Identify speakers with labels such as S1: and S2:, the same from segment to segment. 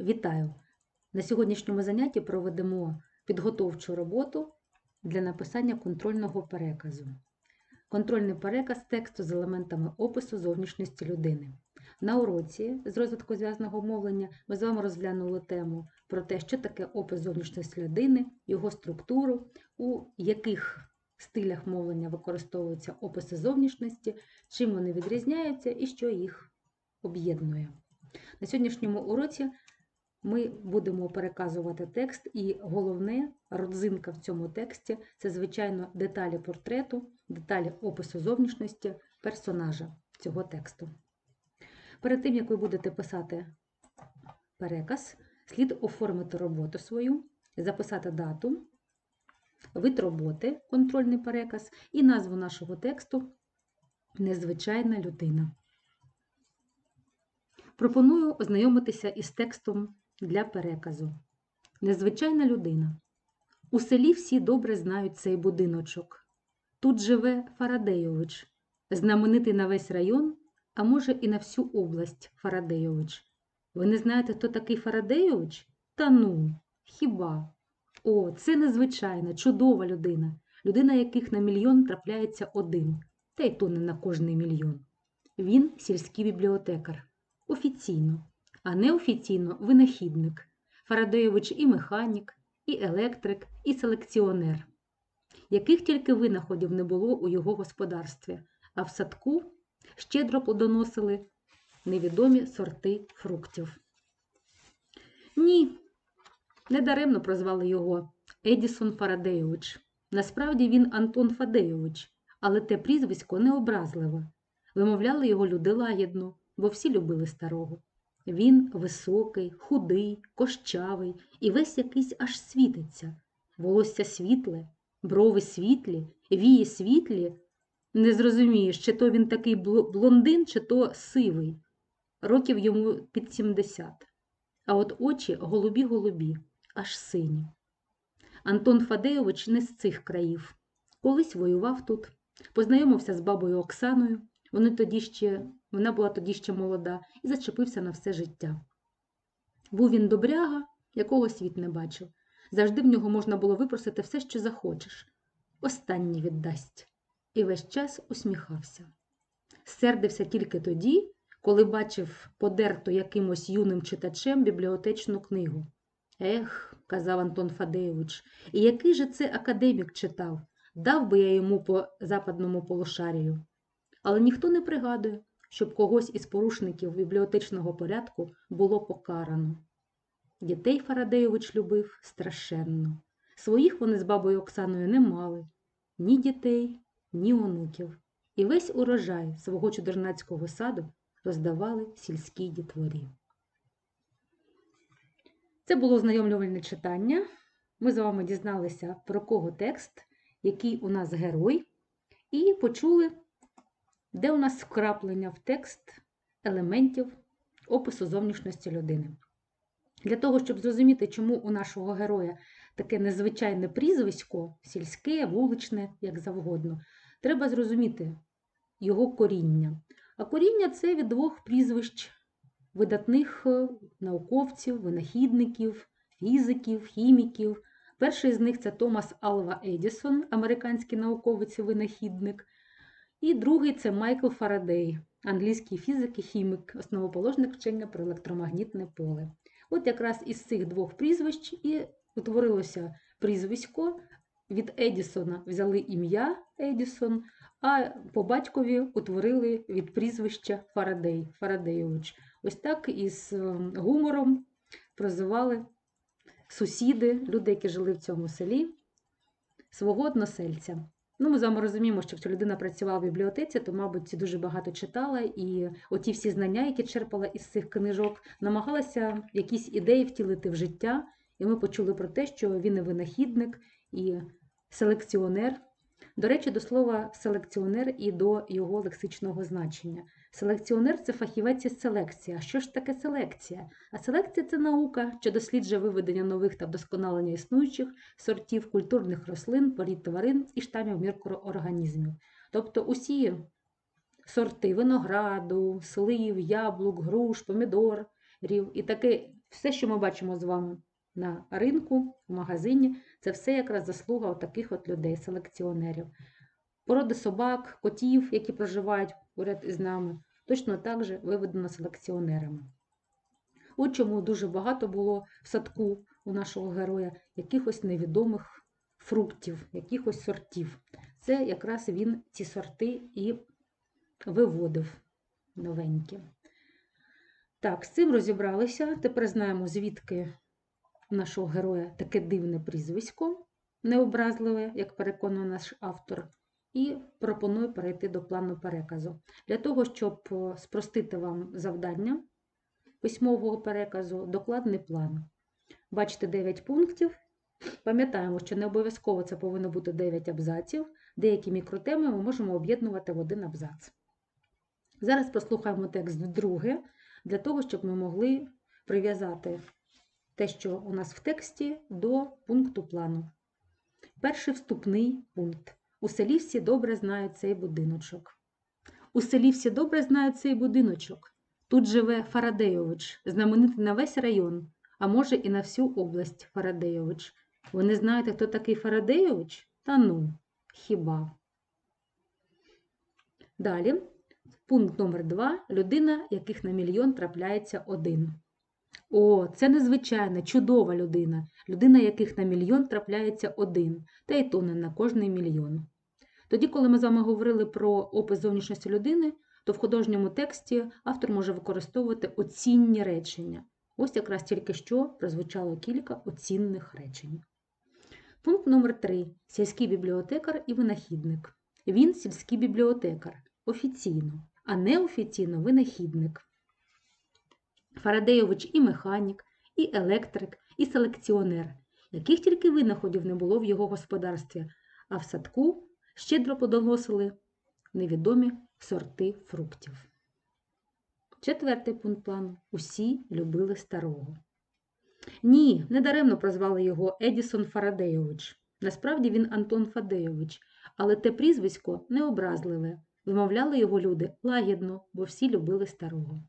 S1: Вітаю! На сьогоднішньому занятті проведемо підготовчу роботу для написання контрольного переказу. Контрольний переказ тексту з елементами опису зовнішності людини. На уроці з розвитку зв'язного мовлення ми з вами розглянули тему про те, що таке опис зовнішності людини, його структуру, у яких стилях мовлення використовуються описи зовнішності, чим вони відрізняються і що їх об'єднує. На сьогоднішньому уроці ми будемо переказувати текст, і головне родзинка в цьому тексті це, звичайно, деталі портрету, деталі опису зовнішності персонажа цього тексту. Перед тим, як ви будете писати переказ, слід оформити роботу свою, записати дату, вид роботи, контрольний переказ і назву нашого тексту Незвичайна людина. Пропоную ознайомитися із текстом для переказу. Незвичайна людина. У селі всі добре знають цей будиночок. Тут живе Фарадейович, знаменитий на весь район, а може і на всю область Фарадейович. Ви не знаєте, хто такий Фарадейович? Та ну, хіба? О, це незвичайна, чудова людина, людина, яких на мільйон трапляється один, та й то не на кожний мільйон. Він сільський бібліотекар. Офіційно, а неофіційно винахідник. Фарадеєвич і механік, і електрик, і селекціонер. Яких тільки винаходів не було у його господарстві, а в садку щедро плодоносили невідомі сорти фруктів. Ні, недаремно прозвали його Едісон Фарадеєвич. Насправді він Антон Фадеєвич, але те прізвисько необразливе. Вимовляли його люди лагідно, бо всі любили старого. Він високий, худий, кощавий і весь якийсь аж світиться. Волосся світле, брови світлі, вії світлі. Не зрозумієш, чи то він такий блондин, чи то сивий. Років йому під 70. А от очі голубі-голубі, аж сині. Антон Фадеєвич не з цих країв. Колись воював тут, познайомився з бабою Оксаною. Вони тоді ще, Вона була тоді ще молода і зачепився на все життя. Був він добряга, якого світ не бачив. Завжди в нього можна було випросити все, що захочеш. Останнє віддасть. І весь час усміхався. Сердився тільки тоді, коли бачив подерту якимось юним читачем бібліотечну книгу. Ех, казав Антон Фадеєвич, і який же це академік читав, дав би я йому по западному полушарію але ніхто не пригадує, щоб когось із порушників бібліотечного порядку було покарано. Дітей Фарадеєвич любив страшенно. Своїх вони з бабою Оксаною не мали ні дітей, ні онуків. І весь урожай свого чудернацького саду роздавали сільській дітворі. Це було знайомлювальне читання. Ми з вами дізналися, про кого текст, який у нас герой, і почули де у нас вкраплення в текст елементів опису зовнішності людини. Для того, щоб зрозуміти, чому у нашого героя таке незвичайне прізвисько, сільське, вуличне, як завгодно, треба зрозуміти його коріння. А коріння це від двох прізвищ видатних е, науковців, винахідників, фізиків, хіміків. Перший з них це Томас Алва Едісон, американський науковець і винахідник. І другий це Майкл Фарадей, англійський фізик і хімік, основоположник вчення про електромагнітне поле. От якраз із цих двох прізвищ і утворилося прізвисько. Від Едісона взяли ім'я Едісон, а по батькові утворили від прізвища Фарадей, Фарадейович. Ось так із ем, гумором прозивали сусіди, люди, які жили в цьому селі, свого односельця. Ну, Ми з вами розуміємо, що якщо людина працювала в бібліотеці, то, мабуть, дуже багато читала, і оті всі знання, які черпала із цих книжок, намагалася якісь ідеї втілити в життя. І ми почули про те, що він і винахідник, і селекціонер. До речі, до слова селекціонер і до його лексичного значення. Селекціонер це фахівець із селекції. А що ж таке селекція? А селекція це наука, що досліджує виведення нових та вдосконалення існуючих сортів культурних рослин, порід тварин і штамів мікроорганізмів. Тобто усі сорти винограду, слив, яблук, груш, помідорів і таке все, що ми бачимо з вами на ринку, в магазині, це все якраз заслуга от таких от людей, селекціонерів. Породи собак, котів, які проживають поряд із нами, точно так же виведено селекціонерами. От чому дуже багато було в садку у нашого героя якихось невідомих фруктів, якихось сортів. Це якраз він ці сорти і виводив новенькі. Так, з цим розібралися. Тепер знаємо, звідки у нашого героя таке дивне прізвисько, необразливе, як переконує наш автор. І пропоную перейти до плану переказу. Для того, щоб е, спростити вам завдання письмового переказу, докладний план. Бачите 9 пунктів. Пам'ятаємо, що не обов'язково це повинно бути 9 абзаців. Деякі мікротеми ми можемо об'єднувати в один абзац. Зараз прослухаємо текст вдруге, для того, щоб ми могли прив'язати те, що у нас в тексті, до пункту плану. Перший вступний пункт. У селі всі добре знають цей будиночок. У селі всі добре знають цей будиночок. Тут живе Фарадейович, знаменитий на весь район, а може і на всю область Фарадейович. Ви не знаєте, хто такий Фарадейович? Та ну, хіба? Далі, пункт номер два. Людина, яких на мільйон трапляється один. О, це незвичайна, чудова людина, людина, яких на мільйон трапляється один, та й то не на кожний мільйон. Тоді, коли ми з вами говорили про опис зовнішності людини, то в художньому тексті автор може використовувати оцінні речення. Ось якраз тільки що прозвучало кілька оцінних речень. Пункт номер 3. Сільський бібліотекар і винахідник. Він сільський бібліотекар офіційно, а неофіційно винахідник. Фарадейович і механік, і електрик, і селекціонер, яких тільки винаходів не було в його господарстві, а в садку щедро подоносили невідомі сорти фруктів. Четвертий пункт плану. Усі любили старого. Ні, недаремно прозвали його Едісон Фарадейович. Насправді він Антон Фадейович, але те прізвисько необразливе. Вимовляли його люди лагідно, бо всі любили старого.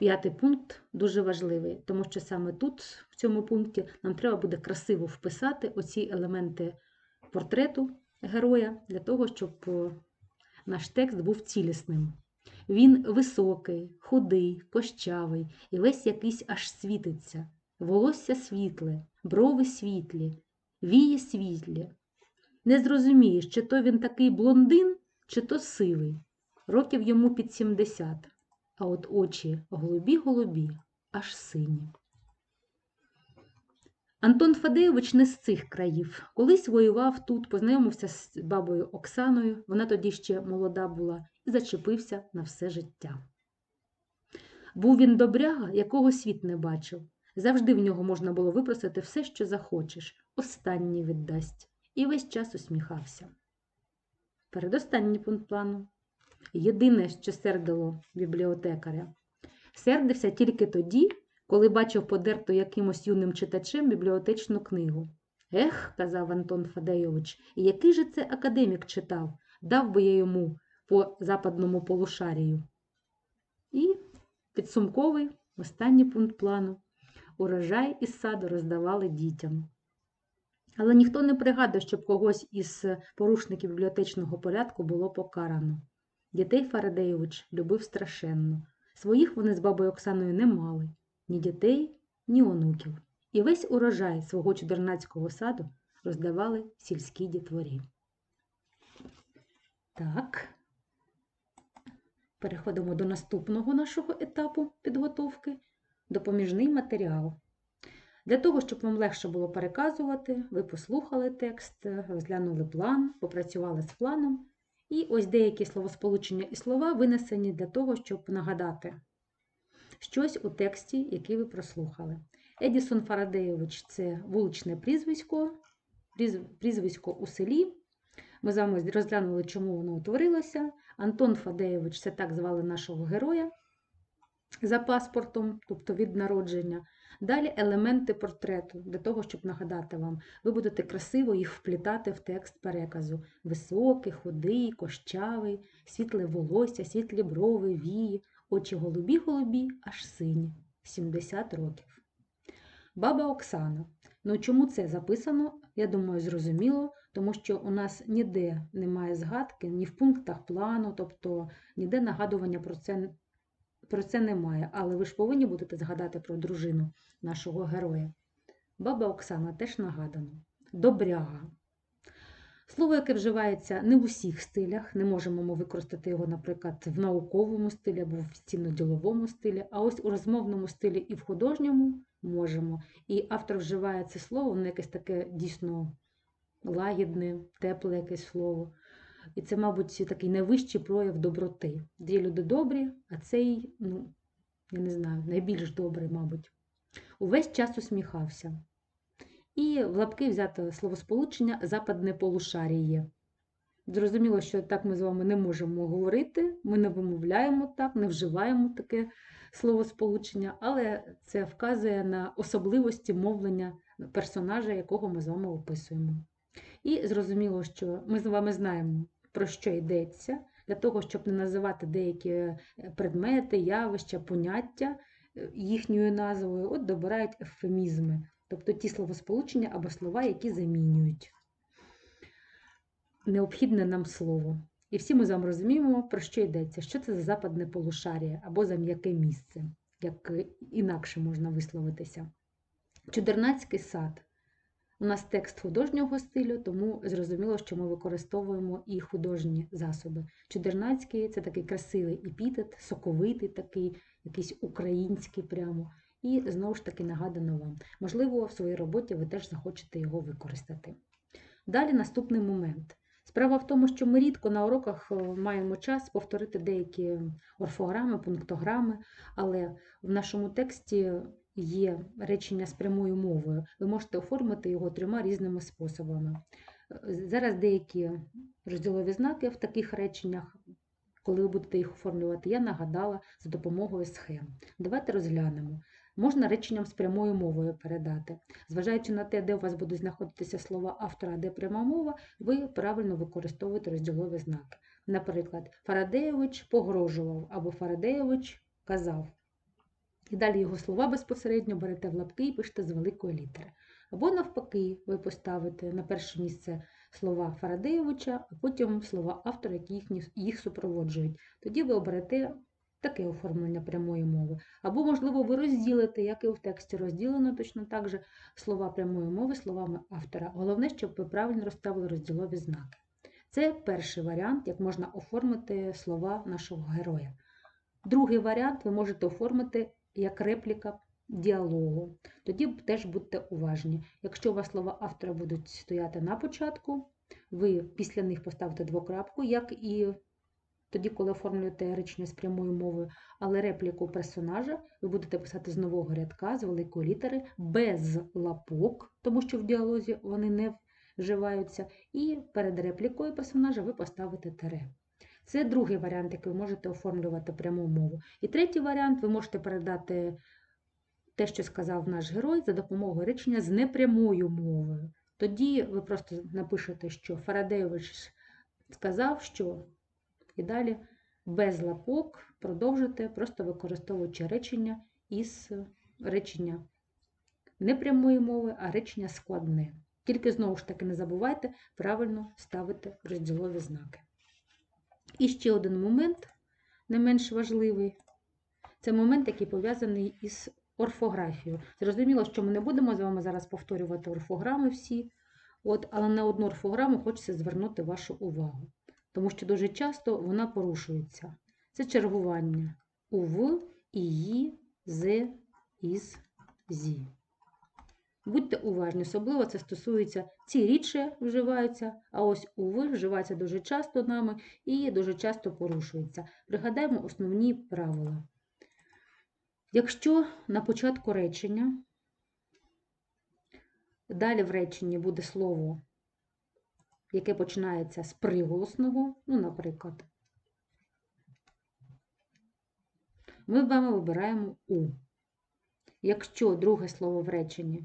S1: П'ятий пункт дуже важливий, тому що саме тут, в цьому пункті, нам треба буде красиво вписати оці елементи портрету героя для того, щоб наш текст був цілісним. Він високий, худий, кощавий і весь якийсь аж світиться, волосся світле, брови світлі, вії світлі. Не зрозумієш, чи то він такий блондин, чи то сивий. Років йому під 70, а от очі голубі-голубі, аж сині. Антон Фадеєвич не з цих країв. Колись воював тут, познайомився з бабою Оксаною, вона тоді ще молода була, і зачепився на все життя. Був він добряга, якого світ не бачив. Завжди в нього можна було випросити все, що захочеш, останнє віддасть, і весь час усміхався. Передостанній пункт плану. Єдине, що сердило бібліотекаря, сердився тільки тоді, коли бачив подерту якимось юним читачем бібліотечну книгу. Ех, казав Антон Фадейович, який же це академік читав, дав би я йому по западному полушарію. І підсумковий останній пункт плану. Урожай із саду роздавали дітям. Але ніхто не пригадує, щоб когось із порушників бібліотечного порядку було покарано. Дітей Фарадеєвич любив страшенно. Своїх вони з бабою Оксаною не мали ні дітей, ні онуків. І весь урожай свого чудернацького саду роздавали сільській дітворі. Так, переходимо до наступного нашого етапу підготовки допоміжний матеріал. Для того, щоб вам легше було переказувати, ви послухали текст, розглянули план, попрацювали з планом. І ось деякі словосполучення і слова винесені для того, щоб нагадати щось у тексті, який ви прослухали. Едісон Фарадеєвич це вуличне прізвисько, прізвисько у селі. Ми з вами розглянули, чому воно утворилося. Антон Фадеєвич це так звали нашого героя за паспортом, тобто від народження. Далі елементи портрету, для того, щоб нагадати вам, ви будете красиво їх вплітати в текст переказу. Високий, худий, кощавий, світле волосся, світлі брови, вії, очі голубі-голубі, аж сині, 70 років. Баба Оксана. Ну чому це записано? Я думаю, зрозуміло, тому що у нас ніде немає згадки, ні в пунктах плану, тобто ніде нагадування про це, про це немає. Але ви ж повинні будете згадати про дружину нашого героя. Баба Оксана теж нагадано. Добряга. Слово, яке вживається не в усіх стилях, не можемо ми використати його, наприклад, в науковому стилі або в офіційно-діловому стилі, а ось у розмовному стилі і в художньому можемо. І автор вживає це слово, воно якесь таке дійсно лагідне, тепле якесь слово. І це, мабуть, такий найвищий прояв доброти. Є люди добрі, а цей, ну, я не знаю, найбільш добрий, мабуть. Увесь час усміхався. І в лапки взято словосполучення западне полушаріє. Зрозуміло, що так ми з вами не можемо говорити, ми не вимовляємо так, не вживаємо таке словосполучення, але це вказує на особливості мовлення персонажа, якого ми з вами описуємо. І зрозуміло, що ми з вами знаємо, про що йдеться, для того, щоб не називати деякі е, предмети, явища, поняття е, їхньою назвою, от добирають ефемізми, тобто ті словосполучення або слова, які замінюють необхідне нам слово. І всі ми з вами розуміємо, про що йдеться, що це за западне полушарія або за м'яке місце, як інакше можна висловитися. Чудернацький сад. У нас текст художнього стилю, тому зрозуміло, що ми використовуємо і художні засоби. Чудернацький це такий красивий епітет, соковитий такий, якийсь український прямо. І знову ж таки нагадано вам. Можливо, в своїй роботі ви теж захочете його використати. Далі наступний момент. Справа в тому, що ми рідко на уроках е, маємо час повторити деякі орфограми, пунктограми, але в нашому тексті є речення з прямою мовою. Ви можете оформити його трьома різними способами. Е, Зараз деякі розділові знаки в таких реченнях, коли ви будете їх оформлювати, я нагадала за допомогою схем. Давайте розглянемо. Можна реченням з прямою мовою передати. Зважаючи на те, де у вас будуть знаходитися слова автора, де пряма мова, ви правильно використовуєте розділові знаки. Наприклад, Фарадеєвич погрожував або Фарадеєвич казав. І далі його слова безпосередньо берете в лапки і пишете з великої літери. Або навпаки, ви поставите на перше місце слова Фарадеєвича, а потім слова автора, які їх, їх супроводжують. Тоді ви оберете таке оформлення прямої мови. Або, можливо, ви розділите, як і в тексті розділено точно так же слова прямої мови словами автора. Головне, щоб ви правильно розставили розділові знаки. Це перший варіант, як можна оформити слова нашого героя. Другий варіант ви можете оформити як репліка діалогу. Тоді теж будьте уважні. Якщо у вас слова автора будуть стояти на початку, ви після них поставите двокрапку, як і тоді, коли оформлюєте речення з прямою мовою, але репліку персонажа ви будете писати з нового рядка, з великої літери, без лапок, тому що в діалозі вони не вживаються, і перед реплікою персонажа ви поставите тире. Це другий варіант, який ви можете оформлювати пряму мову. І третій варіант ви можете передати те, що сказав наш герой, за допомогою речення з непрямою мовою. Тоді ви просто напишете, що Фарадеєвич сказав, що і далі без лапок продовжите, просто використовуючи речення із речення не прямої мови, а речення складне. Тільки знову ж таки не забувайте правильно ставити розділові знаки. І ще один момент, не менш важливий, це момент, який пов'язаний із орфографією. Зрозуміло, що ми не будемо з вами зараз повторювати орфограми всі, от, але на одну орфограму хочеться звернути вашу увагу тому що дуже часто вона порушується. Це чергування ув, ії, з, із, зі. Будьте уважні, особливо це стосується, ці рідше вживаються, а ось ув вживається дуже часто нами і дуже часто порушується. Пригадаємо основні правила. Якщо на початку речення, далі в реченні буде слово яке починається з приголосного, ну, наприклад, ми вами вибираємо У. Якщо друге слово в реченні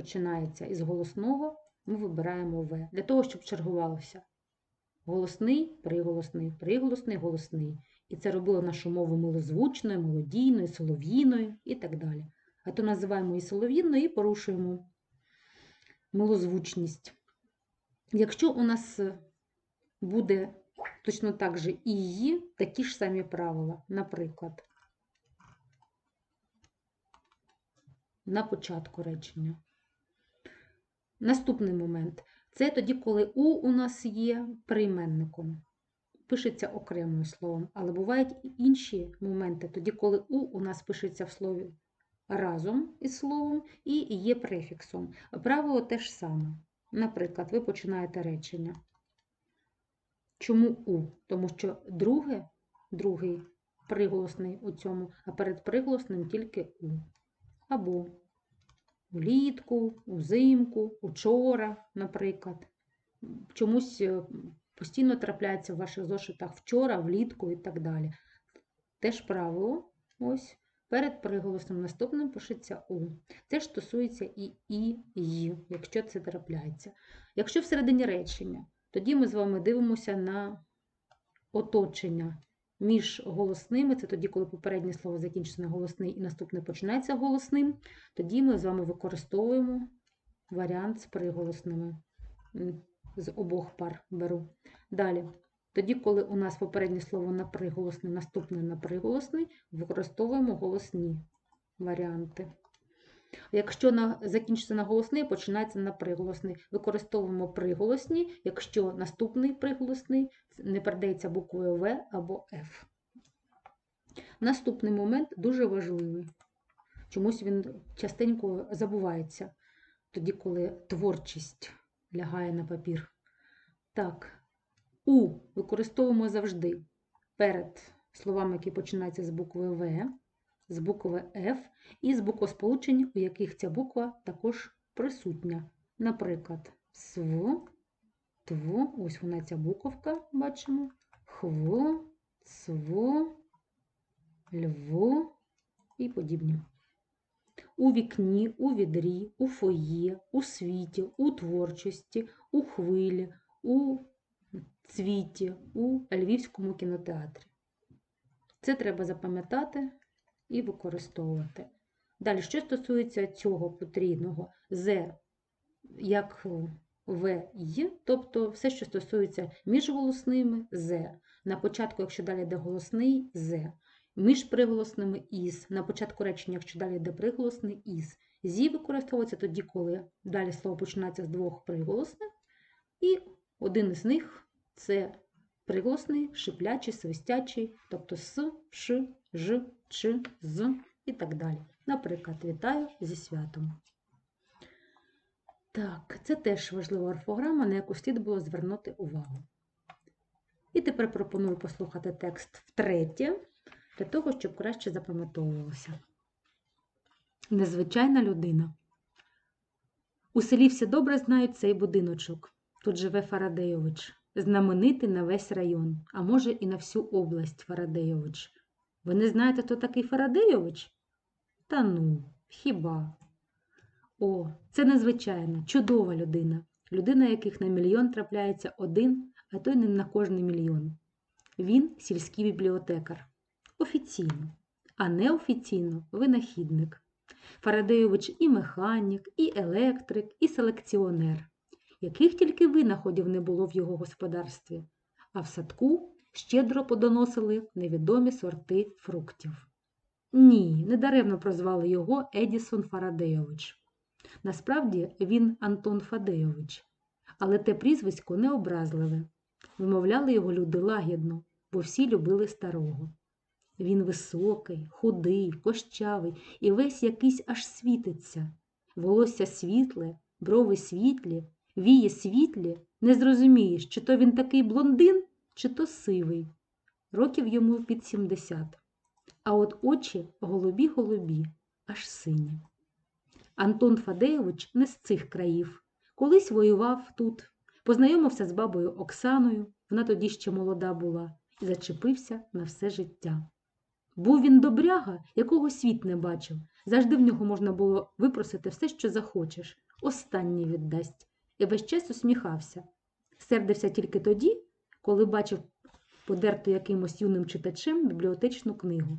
S1: починається із голосного, ми вибираємо В. Для того, щоб чергувалося. Голосний, приголосний, приголосний, голосний. І це робило нашу мову милозвучною, мелодійною, солов'їною і так далі. А то називаємо її солов'їною і порушуємо милозвучність. Якщо у нас буде точно так же і її, такі ж самі правила, наприклад, на початку речення. Наступний момент це тоді, коли У у нас є прийменником. Пишеться окремим словом, але бувають і інші моменти, тоді, коли У у нас пишеться в слові разом із словом і є префіксом. Правило те ж саме. Наприклад, ви починаєте речення. Чому У? Тому що друге, другий приголосний у цьому, а перед приголосним тільки У. Або влітку, узимку, учора, наприклад. Чомусь е, постійно трапляється в ваших зошитах вчора, влітку і так далі. Теж правило, ось, перед приголосним наступним пишеться У. Це ж стосується і І, «й», якщо це трапляється. Якщо всередині речення, тоді ми з вами дивимося на оточення між голосними, це тоді, коли попереднє слово закінчиться на голосний і наступне починається голосним, тоді ми з вами використовуємо варіант з приголосними. З обох пар беру. Далі. Тоді, коли у нас попереднє слово на приголосний, наступне на приголосний, використовуємо голосні варіанти. Якщо на, закінчиться на голосний, починається на приголосний. Використовуємо приголосні, якщо наступний приголосний не передається буквою В або Ф. Наступний момент дуже важливий. Чомусь він частенько забувається, тоді, коли творчість лягає на папір. Так, У використовуємо завжди перед словами, які починаються з букви В, з букви Ф і з буквосполучень, у яких ця буква також присутня. Наприклад, СВ, ТВ, ось вона ця буковка, бачимо, ХВ, ЦВ, ЛьВ і подібні. У вікні, у відрі, у фоє, у світі, у творчості, у хвилі, у цвіті, у Львівському кінотеатрі. Це треба запам'ятати і використовувати. Далі, що стосується цього потрібного з як В, Й, тобто все, що стосується між голосними з. На початку, якщо далі йде голосний з, між приголосними із. На початку речення, якщо далі йде приголосний із. Зі використовується тоді, коли далі слово починається з двох приголосних, і один із них це приголосний, шиплячий, свистячий, тобто с, ш, ж, ч, з і так далі. Наприклад, вітаю зі святом. Так, це теж важлива орфограма, на яку слід було звернути увагу. І тепер пропоную послухати текст втретє, для того, щоб краще запам'ятовувалося. Незвичайна людина. У селі всі добре знають цей будиночок. Тут живе Фарадейович, знаменитий на весь район, а може і на всю область Фарадейович. Ви не знаєте, хто такий Фарадейович? Та ну, хіба? О, це незвичайна, чудова людина. Людина, яких на мільйон трапляється один, а то й не на кожний мільйон. Він сільський бібліотекар. Офіційно, а неофіційно винахідник. Фарадейович і механік, і електрик, і селекціонер. Яких тільки винаходів не було в його господарстві, а в садку щедро подоносили невідомі сорти фруктів. Ні, недаремно прозвали його Едісон Фарадейович. Насправді він Антон Фадейович, але те прізвисько необразливе. Вимовляли його люди лагідно, бо всі любили старого. Він високий, худий, кощавий і весь якийсь аж світиться. Волосся світле, брови світлі, віє світлі, не зрозумієш, чи то він такий блондин, чи то сивий. Років йому під сімдесят. А от очі голубі-голубі, аж сині. Антон Фадеєвич не з цих країв. Колись воював тут, познайомився з бабою Оксаною, вона тоді ще молода була, і зачепився на все життя. Був він добряга, якого світ не бачив. Завжди в нього можна було випросити все, що захочеш, останнє віддасть, і весь час усміхався. Сердився тільки тоді, коли бачив подерту якимось юним читачем бібліотечну книгу.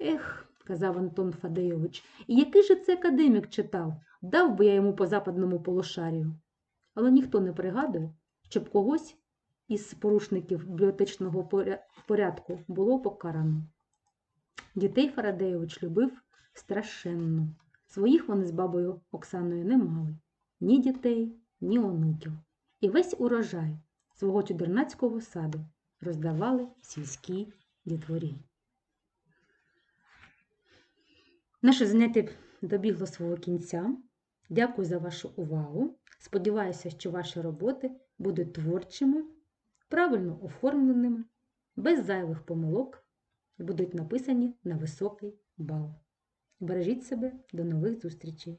S1: Ех, казав Антон Фадейович, і який же це академік читав? Дав би я йому по западному полушарію. Але ніхто не пригадує, щоб когось із порушників бібліотечного порядку було покарано. Дітей Фарадеєвич любив страшенно. Своїх вони з бабою Оксаною не мали. Ні дітей, ні онуків. І весь урожай свого чудернацького саду роздавали сільській дітворі. Наше заняття добігло свого кінця. Дякую за вашу увагу. Сподіваюся, що ваші роботи будуть творчими, правильно оформленими, без зайвих помилок і будуть написані на високий бал. Бережіть себе, до нових зустрічей!